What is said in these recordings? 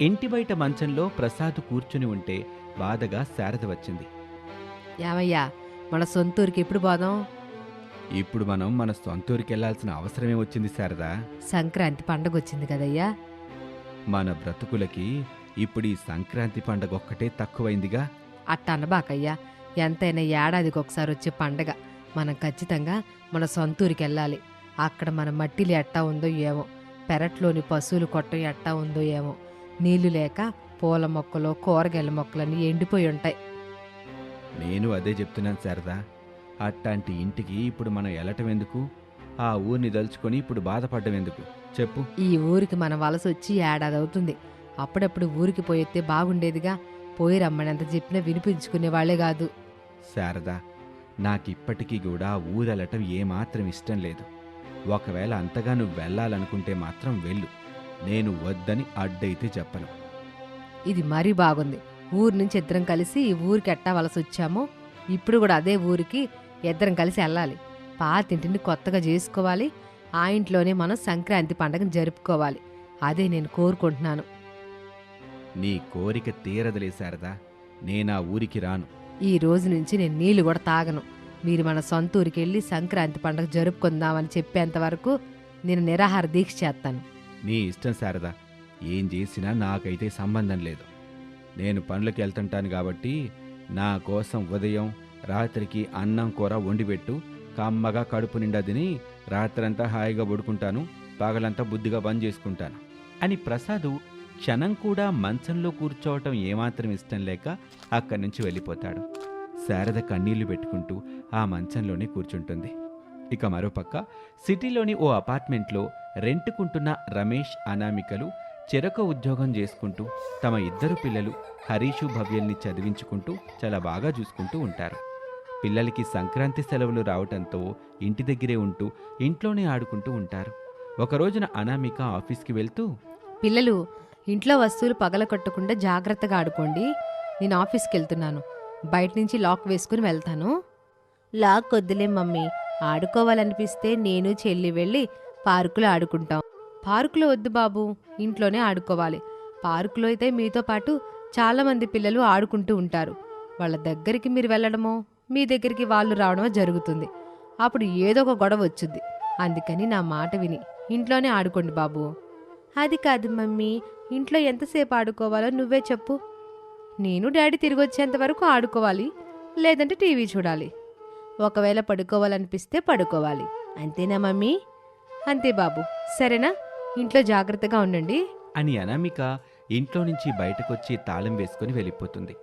ఇంటి బయట మంచంలో ప్రసాద్ కూర్చుని ఉంటే బాధగా శారద వచ్చింది. ఏమయ్యా మన సొంతూరికి ఎప్పుడు పోదాం? ఇప్పుడు మనం మన సొంతూరికి వెళ్ళాల్సిన అవసరమే వచ్చింది శారదా. సంక్రాంతి పండగ వచ్చింది కదయ్యా? మన బ్రతుకులకి ఇప్పుడు ఈ సంక్రాంతి పండగ ఒక్కటే తక్కువైందిగా. అట్ట అనబాకయ్యా ఎంతైనా ఏడాదికి ఒకసారి వచ్చే పండగ. మనం ఖచ్చితంగా మన సొంతూరికి వెళ్ళాలి. అక్కడ మన మట్టిలు ఎట్టా ఉందో ఏమో పెరట్లోని పశువులు కొట్టం ఎట్టా ఉందో ఏమో. నీళ్ళు లేక పూల మొక్కలు కూరగాయల మొక్కలన్నీ ఎండిపోయి ఉంటాయి. నేను అదే చెప్తున్నాను శారదా. అట్లాంటి ఇంటికి ఇప్పుడు మనం వెళ్ళటం ఎందుకు? ఆ ఊరిని దలుచుకొని ఇప్పుడు బాధపడ్డం ఎందుకు? చెప్పు. ఈ ఊరికి మన వలస వచ్చి ఏడాది అవుతుంది. అప్పుడప్పుడు ఊరికి పోయొత్తే బాగుండేదిగా. పోయి రమ్మనంత చెప్పినా వినిపించుకునే వాళ్ళే కాదు. శారదా నాకిప్పటికీ కూడా ఊరెళ్ళటం ఏమాత్రం ఇష్టం లేదు. ఒకవేళ అంతగా నువ్వు వెళ్ళాలనుకుంటే మాత్రం వెళ్ళు. నేను వద్దని అడ్డైతే చెప్పను. ఇది మరీ బాగుంది. ఊరు నుంచి ఇద్దరం కలిసి ఈ ఊరికి ఎట్టా వలస వచ్చామో ఇప్పుడు కూడా అదే ఊరికి ఇద్దరం కలిసి వెళ్ళాలి. పాతింటిని కొత్తగా చేసుకోవాలి. ఆ ఇంట్లోనే మనం సంక్రాంతి పండగను జరుపుకోవాలి. అదే నేను కోరుకుంటున్నాను. నీ కోరిక తీరదలే శారదా నేనా ఊరికి రాను. ఈ రోజు నుంచి నేను నీళ్ళు కూడా తాగను. మీరు మన సొంత ఊరికి వెళ్ళి సంక్రాంతి పండగ జరుపుకుందామని చెప్పేంత వరకు నేను నిరాహార దీక్ష చేస్తాను. నీ ఇష్టం శారదా. ఏం చేసినా నాకైతే సంబంధం లేదు. నేను పనులకు వెళ్తుంటాను కాబట్టి నా కోసం ఉదయం రాత్రికి అన్నం కూర వండిపెట్టు కమ్మగా కడుపు నిండా తిని రాత్రంతా హాయిగా పడుకుంటాను పగలంతా బుద్ధిగా పని చేసుకుంటాను. అని ప్రసాదు క్షణం కూడా మంచంలో కూర్చోవటం ఏమాత్రం ఇష్టం లేక అక్కడి నుంచి వెళ్ళిపోతాడు. శారద కన్నీళ్ళు పెట్టుకుంటూ ఆ మంచంలోనే కూర్చుంటుంది. ఇక మరోపక్క సిటీలోని ఓ అపార్ట్మెంట్లో రెంటుకుంటున్న రమేష్ అనామికలు చెరక ఉద్యోగం చేసుకుంటూ తమ ఇద్దరు పిల్లలు హరీషు భవ్యల్ని చదివించుకుంటూ చాలా బాగా చూసుకుంటూ ఉంటారు. పిల్లలకి సంక్రాంతి సెలవులు రావటంతో ఇంటి దగ్గరే ఉంటూ ఇంట్లోనే ఆడుకుంటూ ఉంటారు. ఒక రోజున అనామిక ఆఫీస్కి వెళ్తూ పిల్లలు ఇంట్లో వస్తువులు పగలకొట్టకుండా జాగ్రత్తగా ఆడుకోండి నేను ఆఫీస్కి వెళ్తున్నాను. బయట నుంచి లాక్ వేసుకుని వెళ్తాను. లాక్ వద్దులే మమ్మీ. ఆడుకోవాలనిపిస్తే నేను చెల్లి వెళ్ళి పార్కులో ఆడుకుంటాం. పార్కులో వద్దు బాబు ఇంట్లోనే ఆడుకోవాలి. పార్కులో అయితే మీతో పాటు చాలామంది పిల్లలు ఆడుకుంటూ ఉంటారు. వాళ్ళ దగ్గరికి మీరు వెళ్ళడమో మీ దగ్గరికి వాళ్ళు రావడమో జరుగుతుంది. అప్పుడు ఏదో ఒక గొడవ వచ్చుద్ది. అందుకని నా మాట విని ఇంట్లోనే ఆడుకోండి బాబు. అది కాదు మమ్మీ ఇంట్లో ఎంతసేపు ఆడుకోవాలో నువ్వే చెప్పు. నేను డాడీ తిరిగి వచ్చేంత వరకు ఆడుకోవాలి లేదంటే టీవీ చూడాలి. ఒకవేళ పడుకోవాలనిపిస్తే పడుకోవాలి. అంతేనా మమ్మీ? అంతే బాబు. సరేనా? ఇంట్లో జాగ్రత్తగా ఉండండి. అని అనామిక ఇంట్లో నుంచి బయటకొచ్చి తాళం వేసుకుని వెళ్ళిపోతుంది.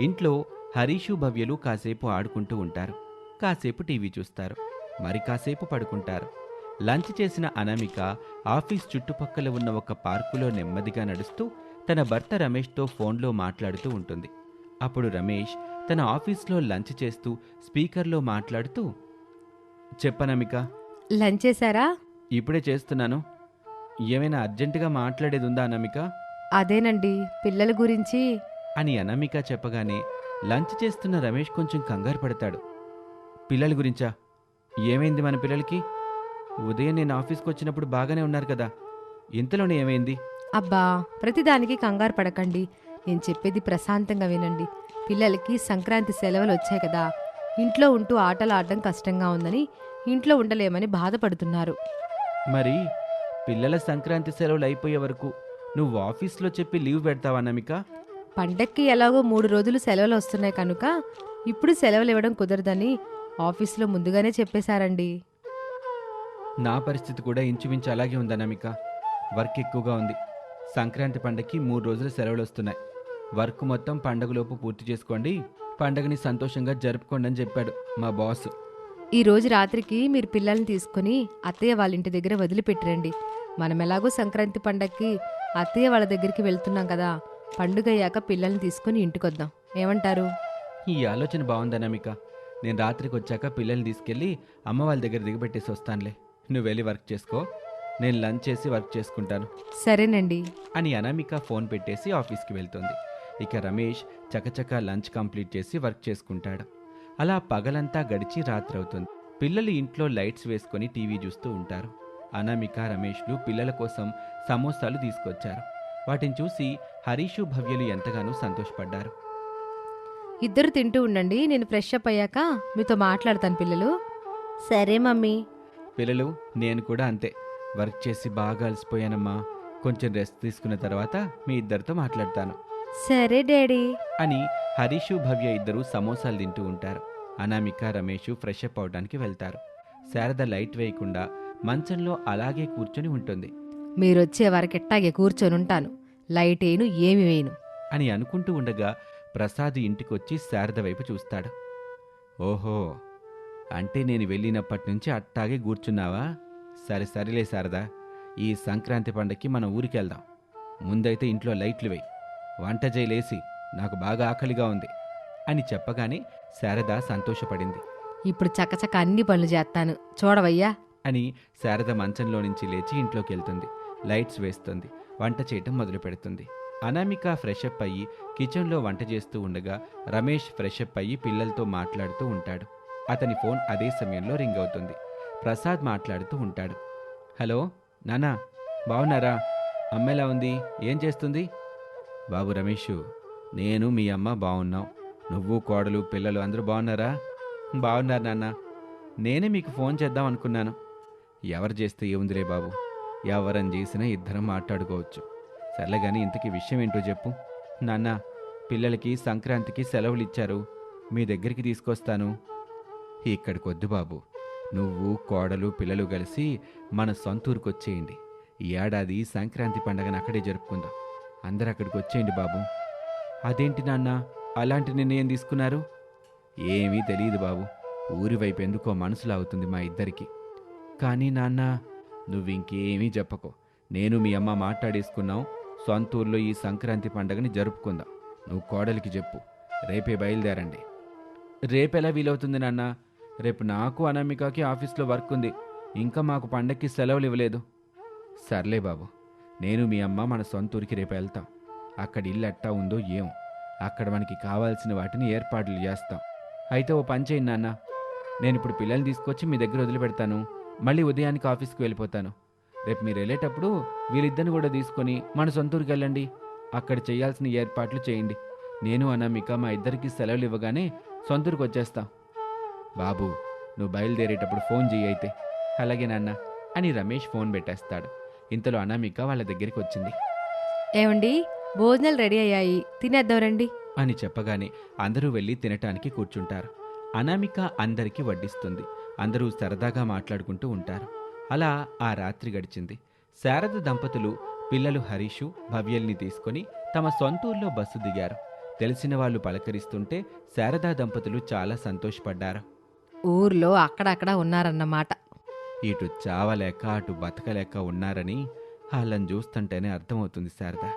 ఇంట్లో హరీషు భవ్యలు కాసేపు ఆడుకుంటూ ఉంటారు. కాసేపు టీవీ చూస్తారు. మరి కాసేపు పడుకుంటారు. లంచ్ చేసిన అనామిక ఆఫీస్ చుట్టుపక్కల ఉన్న ఒక పార్కులో నెమ్మదిగా నడుస్తూ తన భర్త రమేష్తో ఫోన్లో మాట్లాడుతూ ఉంటుంది. అప్పుడు రమేష్ తన ఆఫీస్లో లంచ్ చేస్తూ స్పీకర్లో మాట్లాడుతూ చెప్పనమిక. లంచ్ చేశారా? ఇప్పుడే చేస్తున్నాను. ఏమైనా అర్జెంటుగా మాట్లాడేది ఉందా అనామిక? అదేనండి పిల్లల గురించి. అని అనామిక చెప్పగానే లంచ్ చేస్తున్న రమేష్ కొంచెం కంగారు పడతాడు. పిల్లల గురించా? ఏమైంది మన పిల్లలకి? ఉదయం నేను ఆఫీస్కి వచ్చినప్పుడు బాగానే ఉన్నారు కదా. ఇంతలోనే ఏమైంది? అబ్బా ప్రతిదానికి కంగారు పడకండి. నేను చెప్పేది ప్రశాంతంగా వినండి. పిల్లలకి సంక్రాంతి సెలవులు వచ్చాయి కదా. ఇంట్లో ఉంటూ ఆటలు ఆడడం కష్టంగా ఉందని ఇంట్లో ఉండలేమని బాధపడుతున్నారు. మరి పిల్లల సంక్రాంతి సెలవులు అయిపోయే వరకు నువ్వు ఆఫీస్లో చెప్పి లీవ్ పెడతావా పండక్కి ఎలాగో మూడు రోజులు సెలవులు వస్తున్నాయి కనుక ఇప్పుడు సెలవులు ఇవ్వడం కుదరదని ఆఫీసులో ముందుగానే చెప్పేశారండి. నా పరిస్థితి కూడా ఇంచుమించు అలాగే ఉంది అనామిక వర్క్ ఎక్కువగా ఉంది. సంక్రాంతి పండగకి మూడు రోజులు సెలవులు వస్తున్నాయి. వర్క్ మొత్తం పండగలోపు పూర్తి చేసుకోండి. పండగని సంతోషంగా జరుపుకోండి అని చెప్పాడు మా బాస్. ఈ రోజు రాత్రికి మీరు పిల్లల్ని తీసుకుని అత్తయ్య వాళ్ళ ఇంటి దగ్గర వదిలిపెట్టిరండి. మనం ఎలాగో సంక్రాంతి పండక్కి అత్తయ్య వాళ్ళ దగ్గరికి వెళ్తున్నాం కదా పండుగ అయ్యాక పిల్లల్ని తీసుకుని ఇంటికొద్దాం. ఏమంటారు? ఈ ఆలోచన బాగుంది అనామిక నేను రాత్రికి వచ్చాక పిల్లల్ని తీసుకెళ్ళి అమ్మ వాళ్ళ దగ్గర దిగబెట్టేసి వస్తానులే. నువ్వు వెళ్ళి వర్క్ చేసుకో. నేను లంచ్ చేసి వర్క్ చేసుకుంటాను. సరేనండి. అని అనామిక ఫోన్ పెట్టేసి ఆఫీస్కి వెళ్తుంది. ఇక రమేష్ చకచక లంచ్ కంప్లీట్ చేసి వర్క్ చేసుకుంటాడు. అలా పగలంతా గడిచి రాత్రి అవుతుంది పిల్లలు ఇంట్లో లైట్స్ వేసుకొని టీవీ చూస్తూ ఉంటారు. అనామిక రమేష్లు పిల్లల కోసం సమోసాలు తీసుకొచ్చారు. వాటిని చూసి హరీషు భవ్యలు ఎంతగానో సంతోషపడ్డారు. ఇద్దరు తింటూ ఉండండి నేను ఫ్రెష్ అప్ అయ్యాక మీతో మాట్లాడతాను పిల్లలు. సరే మమ్మీ. పిల్లలు నేను కూడా అంతే. వర్క్ చేసి బాగా అలసిపోయానమ్మా. కొంచెం రెస్ట్ తీసుకున్న తర్వాత మీ ఇద్దరితో మాట్లాడతాను. సరే డాడీ. అని హరీషు భవ్య ఇద్దరు సమోసాలు తింటూ ఉంటారు. అనామిక రమేష్ ఫ్రెష్ అప్ అవడానికి వెళ్తారు. శారద లైట్ వేయకుండా మంచంలో అలాగే కూర్చొని ఉంటుంది. మీరొచ్చే వరకు ఎట్టాగే కూర్చొని ఉంటాను. లైట్ వేయను ఏమి వేయను. అని అనుకుంటూ ఉండగా ప్రసాద్ ఇంటికొచ్చి శారద వైపు చూస్తాడు. ఓహో అంటే నేను వెళ్ళినప్పటి నుంచి అట్టాగే కూర్చున్నావా? సరే సరేలే శారదా. ఈ సంక్రాంతి పండక్కి మన ఊరికి వెళ్దాం ముందైతే ఇంట్లో లైట్లు వేయి. వంట చేయలేసి నాకు బాగా ఆకలిగా ఉంది అని చెప్పగానే శారద సంతోషపడింది. ఇప్పుడు చకచక అన్ని పనులు చేస్తాను. చూడవయ్యా. అని శారద మంచంలో నుంచి లేచి ఇంట్లోకి వెళ్తుంది లైట్స్ వేస్తుంది. వంట చేయటం మొదలు పెడుతుంది. అనామిక ఫ్రెష్ అప్ అయ్యి కిచెన్లో వంట చేస్తూ ఉండగా రమేష్ ఫ్రెష్ అప్ అయ్యి పిల్లలతో మాట్లాడుతూ ఉంటాడు. అతని ఫోన్ అదే సమయంలో రింగ్ అవుతుంది. ప్రసాద్ మాట్లాడుతూ ఉంటాడు. హలో నానా బాగున్నారా అమ్మ ఎలా ఉంది? ఏం చేస్తుంది? బాబు రమేష్ నేను మీ అమ్మ బాగున్నాం నువ్వు కోడలు పిల్లలు అందరూ బాగున్నారా బాగున్నారు నాన్న. నేనే మీకు ఫోన్ చేద్దాం అనుకున్నాను. ఎవరు చేస్తే ఏముందిలే బాబు? ఎవరని చేసినా ఇద్దరం మాట్లాడుకోవచ్చు. సర్లే కానీ ఇంతకీ విషయం ఏంటో చెప్పు. నాన్న పిల్లలకి సంక్రాంతికి సెలవులు ఇచ్చారు మీ దగ్గరికి తీసుకొస్తాను. ఇక్కడికొద్దు బాబు. నువ్వు కోడలు పిల్లలు కలిసి మన సొంతూరుకు వచ్చేయండి. ఈ ఏడాది సంక్రాంతి పండగను అక్కడే జరుపుకుందాం. అందరు అక్కడికి వచ్చేయండి బాబు. అదేంటి నాన్న? అలాంటి నిర్ణయం తీసుకున్నారు? ఏమీ తెలియదు బాబు. ఊరి వైపు ఎందుకో మనసులో అవుతుంది మా ఇద్దరికి. కానీ నాన్న నువ్వు ఇంకేమీ చెప్పకో. నేను మీ అమ్మ మాట్లాడేసుకున్నాం. సొంతూరులో ఈ సంక్రాంతి పండగని జరుపుకుందాం. నువ్వు కోడలికి చెప్పు. రేపే బయలుదేరండి. రేపెలా వీలవుతుంది నాన్న? రేపు నాకు అనామికకి ఆఫీస్లో వర్క్ ఉంది. ఇంకా మాకు పండక్కి సెలవులు ఇవ్వలేదు. సర్లే బాబు నేను మీ అమ్మ మన సొంత ఊరికి రేపు వెళ్తాం. అక్కడ ఇల్లు ఎట్టా ఉందో ఏం? అక్కడ మనకి కావాల్సిన వాటిని ఏర్పాట్లు చేస్తాం. అయితే ఓ పని చేయండి నాన్న. నేను ఇప్పుడు పిల్లల్ని తీసుకొచ్చి మీ దగ్గర వదిలిపెడతాను. మళ్ళీ ఉదయానికి ఆఫీస్కి వెళ్ళిపోతాను. రేపు మీరు వెళ్ళేటప్పుడు వీళ్ళిద్దరిని కూడా తీసుకొని మన సొంత ఊరికి వెళ్ళండి. అక్కడ చేయాల్సిన ఏర్పాట్లు చేయండి. నేను అనామిక మా ఇద్దరికి సెలవులు ఇవ్వగానే సొంత ఊరికి వచ్చేస్తాం. బాబు నువ్వు బయలుదేరేటప్పుడు ఫోన్ చెయ్యి అయితే. అలాగే నాన్న అని రమేష్ ఫోన్ పెట్టేస్తాడు. ఇంతలో అనామిక వాళ్ళ దగ్గరికి వచ్చింది. ఏమండి భోజనాలు రెడీ అయ్యాయి. తినేద్దాం రండి. అని చెప్పగానే అందరూ వెళ్ళి తినటానికి కూర్చుంటారు. అనామిక అందరికీ వడ్డిస్తుంది. అందరూ సరదాగా మాట్లాడుకుంటూ ఉంటారు. అలా ఆ రాత్రి గడిచింది. శారద దంపతులు పిల్లలు హరీషు భవ్యల్ని తీసుకొని తమ సొంతూరులో బస్సు దిగారు. తెలిసిన వాళ్ళు పలకరిస్తుంటే శారదా దంపతులు చాలా సంతోషపడ్డారు. ఊర్లో అక్కడక్కడ ఉన్నారన్నమాట. ఇటు చావలేక అటు బతకలేక ఉన్నారని వాళ్ళని చూస్తుంటేనే అర్థమవుతుంది శారద.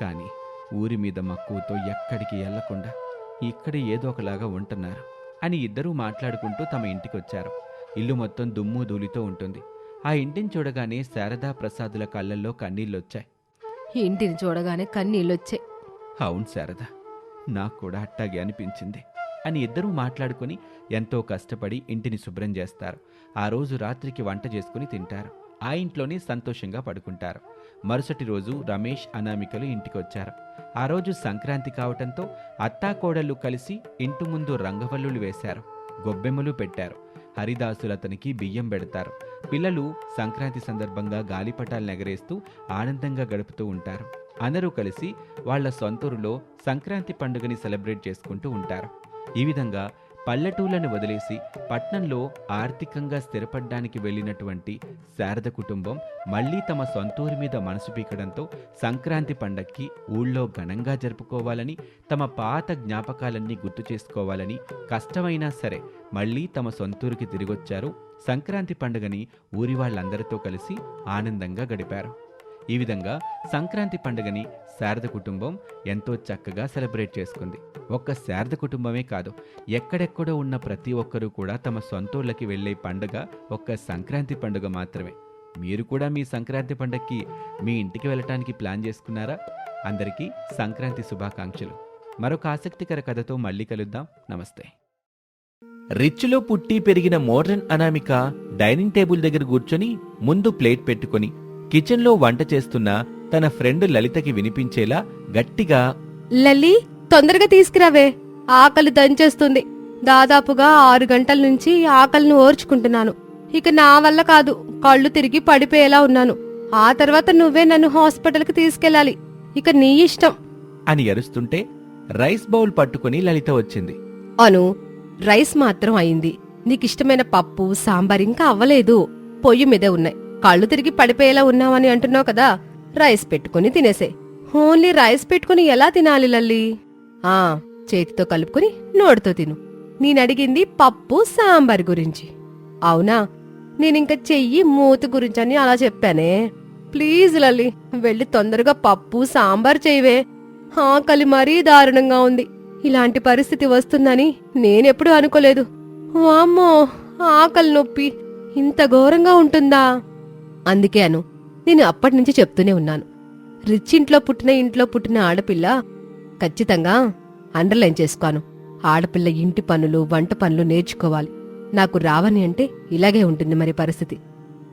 కానీ ఊరి మీద మక్కువతో ఎక్కడికి వెళ్ళకుండా ఇక్కడ ఏదో ఒకలాగా ఉంటున్నారు అని ఇద్దరూ మాట్లాడుకుంటూ తమ ఇంటికొచ్చారు. ఇల్లు మొత్తం దుమ్ము ధూళితో ఉంటుంది. ఆ ఇంటిని చూడగానే శారదా ప్రసాదుల కళ్ళల్లో కన్నీళ్ళొచ్చాయి. ఇంటిని చూడగానే కన్నీళ్ళొచ్చాయి. అవును శారద నాకు కూడా అట్టాగే అనిపించింది. అని ఇద్దరూ మాట్లాడుకుని ఎంతో కష్టపడి ఇంటిని శుభ్రం చేస్తారు. ఆ రోజు రాత్రికి వంట చేసుకుని తింటారు. ఆ ఇంట్లోనే సంతోషంగా పడుకుంటారు. మరుసటి రోజు రమేష్ అనామికలు ఇంటికొచ్చారు. ఆ రోజు సంక్రాంతి కావటంతో అత్తాకోడళ్ళు కలిసి ఇంటి ముందు రంగవల్లులు వేశారు. గొబ్బెమ్మలు పెట్టారు. హరిదాసులు అతనికి బియ్యం పెడతారు. పిల్లలు సంక్రాంతి సందర్భంగా గాలిపటాలు ఎగరేస్తూ ఆనందంగా గడుపుతూ ఉంటారు. అందరూ కలిసి వాళ్ళ సొంతూరులో సంక్రాంతి పండుగని సెలబ్రేట్ చేసుకుంటూ ఉంటారు. ఈ విధంగా పల్లెటూళ్ళను వదిలేసి పట్నంలో ఆర్థికంగా స్థిరపడ్డానికి వెళ్ళినటువంటి శారద కుటుంబం మళ్ళీ తమ సొంతూరి మీద మనసు పీకడంతో సంక్రాంతి పండక్కి ఊళ్ళో ఘనంగా జరుపుకోవాలని తమ పాత జ్ఞాపకాలన్నీ గుర్తు చేసుకోవాలని కష్టమైనా సరే మళ్ళీ తమ సొంతూరికి తిరిగొచ్చారు. సంక్రాంతి పండుగని ఊరి వాళ్ళందరితో కలిసి ఆనందంగా గడిపారు. ఈ విధంగా సంక్రాంతి పండుగని శారద కుటుంబం ఎంతో చక్కగా సెలబ్రేట్ చేసుకుంది. ఒక్క శారద కుటుంబమే కాదు ఎక్కడెక్కడో ఉన్న ప్రతి ఒక్కరూ కూడా తమ సొంతూళ్ళకి వెళ్ళే పండుగ ఒక్క సంక్రాంతి పండుగ మాత్రమే. మీరు కూడా మీ సంక్రాంతి పండగకి మీ ఇంటికి వెళ్ళటానికి ప్లాన్ చేసుకున్నారా? అందరికీ సంక్రాంతి శుభాకాంక్షలు. మరొక ఆసక్తికర కథతో మళ్ళీ కలుద్దాం. నమస్తే. రిచ్లో పుట్టి పెరిగిన మోడర్న్ అనామిక డైనింగ్ టేబుల్ దగ్గర కూర్చొని ముందు ప్లేట్ పెట్టుకొని కిచెన్లో వంట చేస్తున్న తన ఫ్రెండ్ లలితకి వినిపించేలా గట్టిగా లల్లి తొందరగా తీసుకురావే. ఆకలి దంచేస్తుంది. దాదాపుగా ఆరు గంటల నుంచి ఆకలిని ఓర్చుకుంటున్నాను. ఇక నా వల్ల కాదు కళ్ళు తిరిగి పడిపోయేలా ఉన్నాను. ఆ తర్వాత నువ్వే నన్ను హాస్పిటల్కి తీసుకెళ్ళాలి. ఇక నీ ఇష్టం. అని అరుస్తుంటే రైస్ బౌల్ పట్టుకుని లలిత వచ్చింది. అను రైస్ మాత్రం అయింది. నీకిష్టమైన పప్పు సాంబార్ ఇంకా అవ్వలేదు. పొయ్యి మీదే ఉన్నాయి. కళ్ళు తిరిగి పడిపోయేలా ఉన్నావని అంటున్నావు కదా రైస్ పెట్టుకుని తినేసే. ఓన్లీ రైస్ పెట్టుకుని ఎలా తినాలి లల్లి? ఆ చేతితో కలుపుకుని నోటితో తిను. నేనడిగింది పప్పు సాంబార్ గురించి. అవునా? నేనింక చెయ్యి మూతి గురించని అలా చెప్పానే. ప్లీజ్ లల్లి వెళ్ళి తొందరగా పప్పు సాంబార్ చేయవే. ఆకలి మరీ దారుణంగా ఉంది. ఇలాంటి పరిస్థితి వస్తుందని నేనెప్పుడూ అనుకోలేదు. వామ్మో ఆకలి నొప్పి. ఇంత ఘోరంగా ఉంటుందా? అందుకే అను నేను అప్పటినుంచి చెప్తూనే ఉన్నాను. రిచ్ ఇంట్లో పుట్టిన ఇంట్లో పుట్టిన ఆడపిల్ల ఖచ్చితంగా అండర్లైన్ చేసుకోను. ఆడపిల్ల ఇంటి పనులు వంట పనులు నేర్చుకోవాలి. నాకు రావని అంటే ఇలాగే ఉంటుంది మరి పరిస్థితి.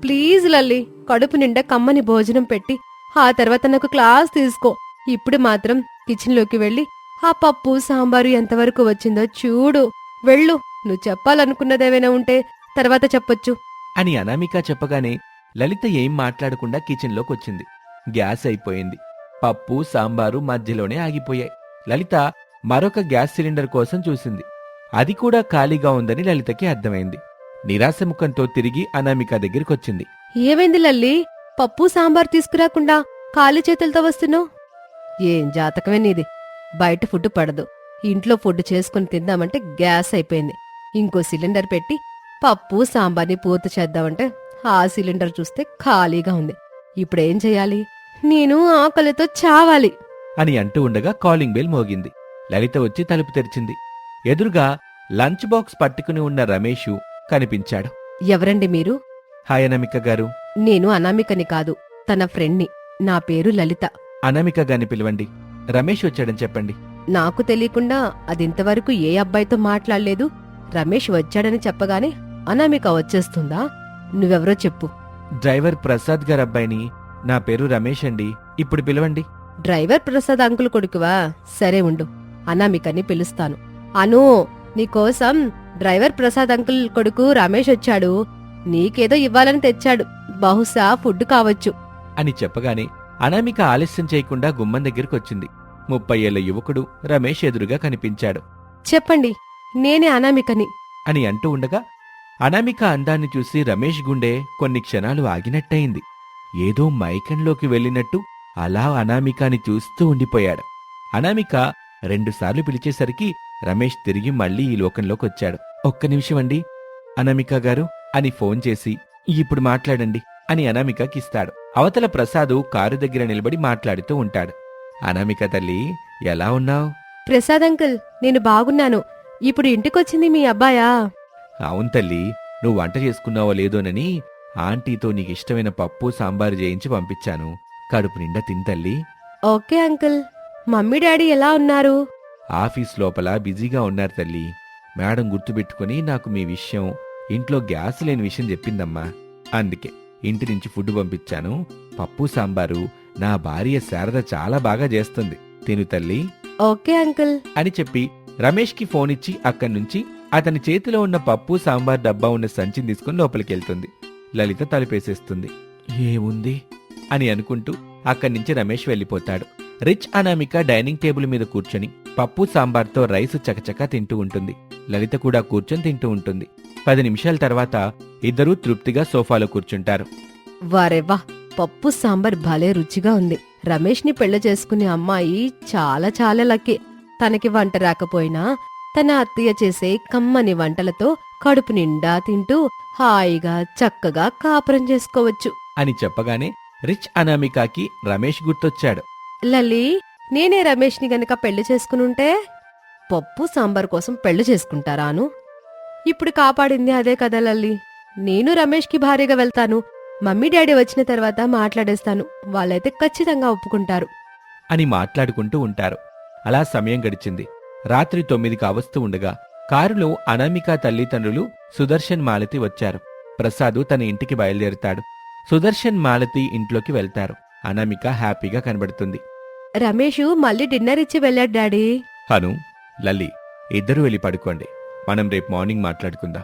ప్లీజ్ లల్లి కడుపు నిండా కమ్మని భోజనం పెట్టి ఆ తర్వాత నాకు క్లాస్ తీసుకో. ఇప్పుడు మాత్రం కిచెన్లోకి వెళ్ళి ఆ పప్పు సాంబారు ఎంతవరకు వచ్చిందో చూడు. వెళ్ళు నువ్వు చెప్పాలనుకున్నదేమైనా ఉంటే తర్వాత చెప్పొచ్చు. అని అనామిక చెప్పగానే లలిత ఏం మాట్లాడకుండా కిచెన్లోకి వచ్చింది గ్యాస్ అయిపోయింది. పప్పు సాంబారు మధ్యలోనే ఆగిపోయాయి. లలిత మరొక గ్యాస్ సిలిండర్ కోసం చూసింది. అది కూడా ఖాళీగా ఉందని లలితకి అర్థమైంది. నిరాశ ముఖంతో తిరిగి అనామిక దగ్గరికొచ్చింది. ఏమైంది లల్లి? పప్పు సాంబార్ తీసుకురాకుండా ఖాళీ చేతులతో వస్తున్నావు? ఏం జాతకమే నీది. బయట ఫుడ్ పడదు. ఇంట్లో ఫుడ్ చేసుకుని తిందామంటే గ్యాస్ అయిపోయింది. ఇంకో సిలిండర్ పెట్టి పప్పు సాంబార్ని పూర్తి చేద్దామంటే ఆ సిలిండర్ చూస్తే ఖాళీగా ఉంది. ఇప్పుడేం చెయ్యాలి నేను ఆకలితో చావాలి. అని అంటూ ఉండగా కాలింగ్ బెల్ మోగింది. లలిత వచ్చి తలుపు తెరిచింది. ఎదురుగా లంచ్ బాక్స్ పట్టుకుని ఉన్న రమేషు కనిపించాడు. ఎవరండి మీరు? హాయ్ అనామిక గారు. నేను అనామికని కాదు తన ఫ్రెండ్ని. నా పేరు లలిత. అనామిక గాని పిలవండి. రమేష్ వచ్చాడని చెప్పండి. నాకు తెలియకుండా అదింతవరకు ఏ అబ్బాయితో మాట్లాడలేదు. రమేష్ వచ్చాడని చెప్పగానే అనామిక వచ్చేస్తుందా? నువ్వెవరో చెప్పు. డ్రైవర్ ప్రసాద్ గారి అబ్బాయిని నా పేరు రమేష్ అండి. ఇప్పుడు పిలవండి. డ్రైవర్ ప్రసాద్ అంకుల్ కొడుకువా? సరే ఉండు. అనామికని పిలుస్తాను. అను నీకోసం డ్రైవర్ ప్రసాద్ అంకుల్ కొడుకు రమేష్ వచ్చాడు. నీకేదో ఇవ్వాలని తెచ్చాడు. బహుశా ఫుడ్ కావచ్చు. అని చెప్పగానే అనామిక ఆలస్యం చేయకుండా గుమ్మం దగ్గరికి వచ్చింది. ముప్పై ఏళ్ళ యువకుడు రమేష్ ఎదురుగా కనిపించాడు. చెప్పండి నేనే అనామికని. అని అంటూ ఉండగా అనామిక అందాన్ని చూసి రమేష్ గుండె కొన్ని క్షణాలు ఆగినట్టయింది. ఏదో మైకంలోకి వెళ్ళినట్టు అలా అనామికాని చూస్తూ ఉండిపోయాడు. అనామిక రెండుసార్లు పిలిచేసరికి రమేష్ తిరిగి మళ్ళీ ఈ లోకంలోకొచ్చాడు ఒక్క నిమిషం అండి అనామిక గారు అని ఫోన్ చేసి ఇప్పుడు మాట్లాడండి అని అనామికకిస్తాడు అవతల ప్రసాదు కారు దగ్గర నిలబడి మాట్లాడుతూ ఉంటాడు. అనామిక తల్లి ఎలా ఉన్నావు? ప్రసాద్ అంకుల్ నేను బాగున్నాను. ఇప్పుడు ఇంటికొచ్చింది మీ అబ్బాయా? అవును తల్లి నువ్వు వంట చేసుకున్నావో లేదోనని ఆంటీతో నీకు ఇష్టమైన పప్పు సాంబారు చేయించి పంపించాను. కడుపు నిండా తింతల్లి ఓకే అంకుల్. మమ్మీ డాడీ ఎలా ఉన్నారు? ఆఫీస్ లోపల బిజీగా ఉన్నారు తల్లి. మేడం గుర్తుపెట్టుకుని నాకు మీ విషయం ఇంట్లో గ్యాస్ లేని విషయం చెప్పిందమ్మా. అందుకే ఇంటి నుంచి ఫుడ్ పంపించాను. పప్పు సాంబారు నా భార్య శారద చాలా బాగా చేస్తుంది. తిను తల్లి. Okay uncle. అని చెప్పి రమేష్కి ఫోన్ ఇచ్చి అక్కడి నుంచి అతని చేతిలో ఉన్న పప్పు సాంబార్ డబ్బా ఉన్న సంచిని తీసుకుని లోపలికి వెళ్తుంది లలిత తలుపేసేస్తుంది. ఏముంది? అని అనుకుంటూ అక్కడి నుంచి రమేష్ వెళ్ళిపోతాడు. రిచ్ అనామిక డైనింగ్ టేబుల్ మీద కూర్చొని పప్పు సాంబార్తో రైస్ చకచకా తింటూ ఉంటుంది. లలిత కూడా కూర్చొని తింటూ ఉంటుంది. పది నిమిషాల తర్వాత ఇద్దరూ తృప్తిగా సోఫాలో కూర్చుంటారు. వారెవ్వా పప్పు సాంబార్ భలే రుచిగా ఉంది. రమేష్ని పెళ్ళి చేసుకునే అమ్మాయి చాలా చాలా లక్కీ. తనకి వంట రాకపోయినా తన అత్తయ్య చేసే కమ్మని వంటలతో కడుపు నిండా తింటూ హాయిగా చక్కగా కాపురం చేసుకోవచ్చు. అని చెప్పగానే రిచ్ అనామికకి రమేష్ గుర్తొచ్చాడు. లల్లి నేనే రమేష్ని గనక పెళ్ళి చేసుకునుంటే పప్పు సాంబార్ కోసం పెళ్ళి చేసుకుంటారాను ఇప్పుడు కాపాడింది అదే కదా లల్లి నేను రమేష్కి భార్యగా వెళ్తాను. మమ్మీ డాడీ వచ్చిన తర్వాత మాట్లాడేస్తాను. వాళ్ళైతే ఖచ్చితంగా ఒప్పుకుంటారు. అని మాట్లాడుకుంటూ ఉంటారు. అలా సమయం గడిచింది. రాత్రి తొమ్మిది కావస్తూ ఉండగా కారులో అనామిక తల్లిదండ్రులు సుదర్శన్ మాలతి వచ్చారు. ప్రసాదు తన ఇంటికి బయలుదేరుతాడు. సుదర్శన్ మాలతి ఇంట్లోకి వెళ్తారు. అనామిక హ్యాపీగా కనబడుతుంది. రమేష్ మళ్ళీ డిన్నర్ ఇచ్చి వెళ్ళాడు డాడీ. హను లల్లి ఇద్దరు వెళ్ళి పడుకోండి. మనం రేపు మార్నింగ్ మాట్లాడుకుందాం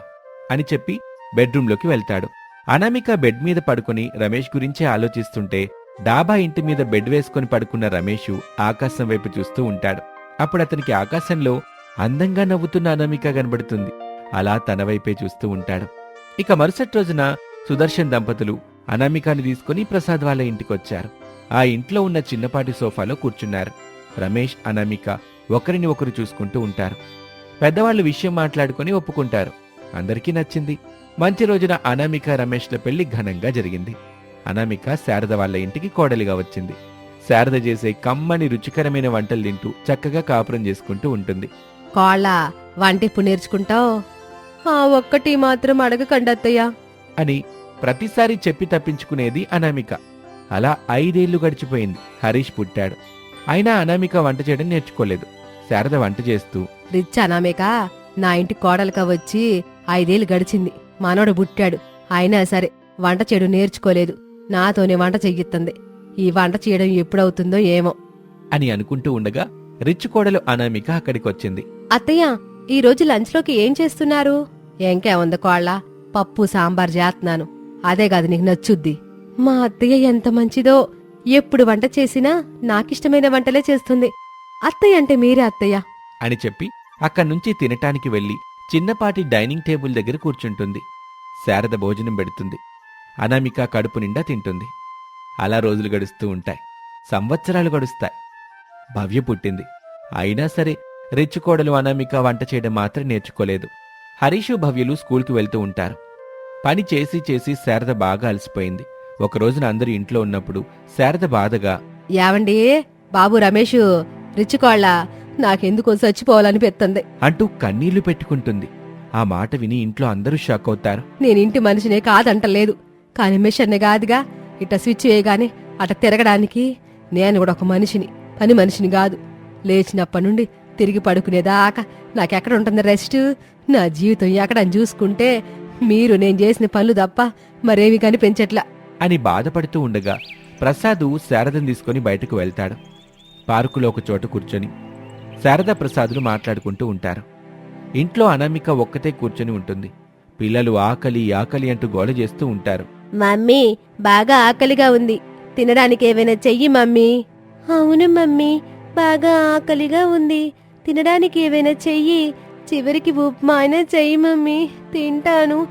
అని చెప్పి బెడ్రూంలోకి వెళ్తాడు. అనామిక బెడ్ మీద పడుకొని రమేష్ గురించే ఆలోచిస్తుంటే డాబా ఇంటి మీద బెడ్ వేసుకొని పడుకున్న రమేష్ ఆకాశం వైపు చూస్తూ ఉంటాడు. అప్పుడు అతనికి ఆకాశంలో అందంగా నవ్వుతున్న అనామిక కనబడుతుంది. అలా తన వైపే చూస్తూ ఉంటాడు. ఇక మరుసటి రోజున సుదర్శన్ దంపతులు అనామికాని తీసుకుని ప్రసాద్ వాళ్ళ ఇంటికొచ్చారు. ఆ ఇంట్లో ఉన్న చిన్నపాటి సోఫాలో కూర్చున్నారు. రమేష్ అనామిక ఒకరిని ఒకరు చూసుకుంటూ ఉంటారు. పెద్దవాళ్ళు విషయం మాట్లాడుకుని ఒప్పుకుంటారు. అందరికీ నచ్చింది. మంచి రోజున అనామిక రమేష్ల పెళ్ళి ఘనంగా జరిగింది. అనామిక శారద వాళ్ళ ఇంటికి కోడలిగా వచ్చింది. శారద చేసే కమ్మని రుచికరమైన వంటలు తింటూ చక్కగా కాపురం చేసుకుంటూ ఉంటుంది. కోళ్ళ వంట ఇప్పుడు నేర్చుకుంటావు? ఆ ఒక్కటి మాత్రం అడగకండి అత్తయ్య. అని ప్రతిసారి చెప్పి తప్పించుకునేది అనామిక. అలా ఐదేళ్ళు గడిచిపోయింది. హరీష్ పుట్టాడు. అయినా అనామిక వంట చేయడం నేర్చుకోలేదు. శారద వంట చేస్తూ రిచ్ అనామేక నా ఇంటి కోడలుగా వచ్చి ఐదేళ్ళు గడిచింది. మనోడు పుట్టాడు. అయినా సరే వంట చేయడం నేర్చుకోలేదు. నాతోనే వంట చెయ్యిస్తుంది ఈ వంట చేయడం ఎప్పుడవుతుందో ఏమో. అని అనుకుంటూ ఉండగా రిచ్ కోడలు అనామిక అక్కడికొచ్చింది. అత్తయ్య ఈ రోజు లంచ్లోకి ఏం చేస్తున్నారు? ఎంకే ఉంది కోళ్ళ పప్పు సాంబార్ చేస్తున్నాను అదే కాదు నీకు నచ్చుద్ది. మా అత్తయ్య ఎంత మంచిదో ఎప్పుడు వంట చేసినా నాకిష్టమైన వంటలే చేస్తుంది. అత్తయ్య అంటే మీరే అత్తయ్య. అని చెప్పి అక్కడి నుంచి తినటానికి వెళ్ళి చిన్నపాటి డైనింగ్ టేబుల్ దగ్గర కూర్చుంటుంది. శారద భోజనం పెడుతుంది. అనామిక కడుపు నిండా తింటుంది. అలా రోజులు గడుస్తూ ఉంటాయి. సంవత్సరాలు గడుస్తాయి. భవ్య పుట్టింది. అయినా సరే రిచ్ కోడలు అనామిక వంట చేయడం మాత్రం నేర్చుకోలేదు. హరీషు భవ్యులు స్కూల్కి వెళ్తూ ఉంటారు. పని చేసి చేసి శారద బాగా అలసిపోయింది. ఒక రోజున అందరూ ఇంట్లో ఉన్నప్పుడు శారద బాధగా యావండి బాబు రమేష్ రిచ్ కోళ్ళ నాకెందుకో చచ్చిపోవాలనిపిస్తుంది అంటూ కన్నీళ్ళు పెట్టుకుంటుంది. ఆ మాట విని ఇంట్లో అందరూ షాక్ అవుతారు. నేను ఇంటి మనిషినే కాదంటలేదు. కాని మిషన్ని కాదుగా. ఇట్ట స్విచ్ వేయగానే అట తిరగడానికి నేను కూడా ఒక మనిషిని పని మనిషిని కాదు. లేచినప్పటి నుండి తిరిగి పడుకునేదాకా నాకెక్కడ ఉంటుంది రెస్ట్? నా జీవితం ఎక్కడని చూసుకుంటే మీరు నేను చేసిన పనులు తప్ప మరేమీ కనిపించట్లా. అని బాధపడుతూ ఉండగా ప్రసాదు శారదను తీసుకుని బయటకు వెళ్తాడు. పార్కులో ఒక చోట కూర్చొని శారద ప్రసాదులు మాట్లాడుకుంటూ ఉంటారు. ఇంట్లో అనామిక ఒక్కతే కూర్చొని ఉంటుంది. పిల్లలు ఆకలి ఆకలి అంటూ గోల చేస్తూ ఉంటారు. మమ్మీ బాగా ఆకలిగా ఉంది. తినడానికి ఏమైనా చెయ్యి మమ్మీ? అవును మమ్మీ. బాగా ఆకలిగా ఉంది. తినడానికి ఏమైనా చెయ్యి? చివరికి ఉప్మా అయినా చెయ్యి మమ్మీ. తింటాను.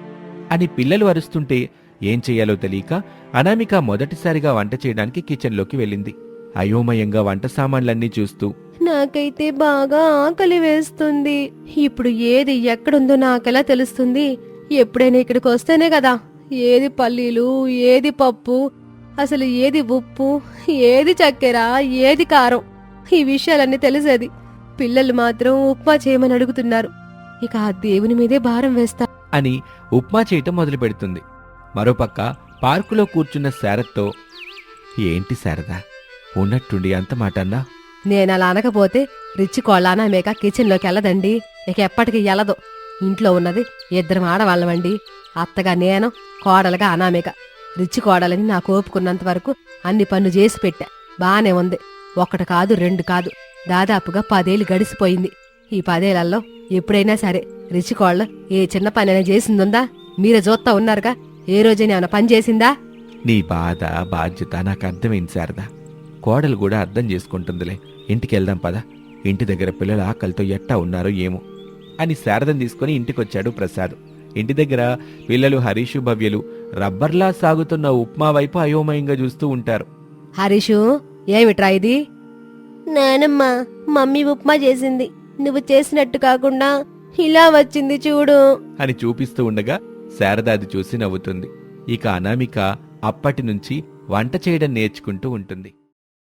అని పిల్లలు అరుస్తుంటే ఏం చెయ్యాలో తెలియక అనామిక మొదటిసారిగా వంట చేయడానికి కిచెన్లోకి వెళ్ళింది. అయోమయంగా వంట సామాన్లన్నీ చూస్తూ నాకైతే బాగా ఆకలి వేస్తుంది. ఇప్పుడు ఏది ఎక్కడుందో నాకెలా తెలుస్తుంది? ఎప్పుడైనా ఇక్కడికి వస్తేనే కదా. ఏది పల్లీలు ఏది పప్పు అసలు ఏది ఉప్పు ఏది చక్కెర ఏది కారం? ఈ విషయాలన్నీ తెలిసేది. పిల్లలు మాత్రం ఉప్మా చేయమని అడుగుతున్నారు. ఇక ఆ దేవుని మీదే భారం వేస్తా అని ఉప్మా చేయటం మొదలు పెడుతుంది. మరోపక్క పార్కులో కూర్చున్న శారద్తో ఏంటి శారదా? ఉన్నట్టుండి అంత మాట అన్నా? నేను అలా అనకపోతే రిచ్ కోళ్ళానా మేక కిచెన్లోకి వెళ్ళదండి. ఇక ఎప్పటికీ వెళ్ళదు ఇంట్లో ఉన్నది ఇద్దరం ఆడవాళ్ళమండి. అత్తగా నేను కోడలుగా అనామిక. రిచ్చి కోడలని నాకు ఓపుకున్నంత వరకు అన్ని పనులు చేసి పెట్టా. బానే ఉంది. ఒకటి కాదు రెండు కాదు. దాదాపుగా పదేళ్ళు గడిసిపోయింది. ఈ పదేళ్ళలో ఎప్పుడైనా సరే రిచి కోళ్ళ ఏ చిన్న పనైనా చేసిందుందా? మీరే చూస్తా ఉన్నారుగా. ఏ రోజైనా ఏమైనా పని చేసిందా? నీ బాధ బాధ్యత నాకు అర్థమైంది శారదా. కోడలు కూడా అర్థం చేసుకుంటుందిలే. ఇంటికి వెళ్దాం పద. ఇంటి దగ్గర పిల్లలు ఆకలితో ఎట్టా ఉన్నారో ఏమో అని శారదం తీసుకుని ఇంటికొచ్చాడు ప్రసాద్. ఇంటి దగ్గర పిల్లలు హరీషు భవ్యలు రబ్బర్లా సాగుతున్న ఉప్మా వైపు అయోమయంగా చూస్తూ ఉంటారు. హరీషు ఏమిట్రా ఇది? నానమ్మ మమ్మీ ఉప్మా చేసింది. నువ్వు చేసినట్టు కాకుండా ఇలా వచ్చింది చూడు. అని చూపిస్తూ ఉండగా శారద అది చూసి నవ్వుతుంది. ఇక అనామిక అప్పటి నుంచి వంట చేయడం నేర్చుకుంటూ ఉంటుంది.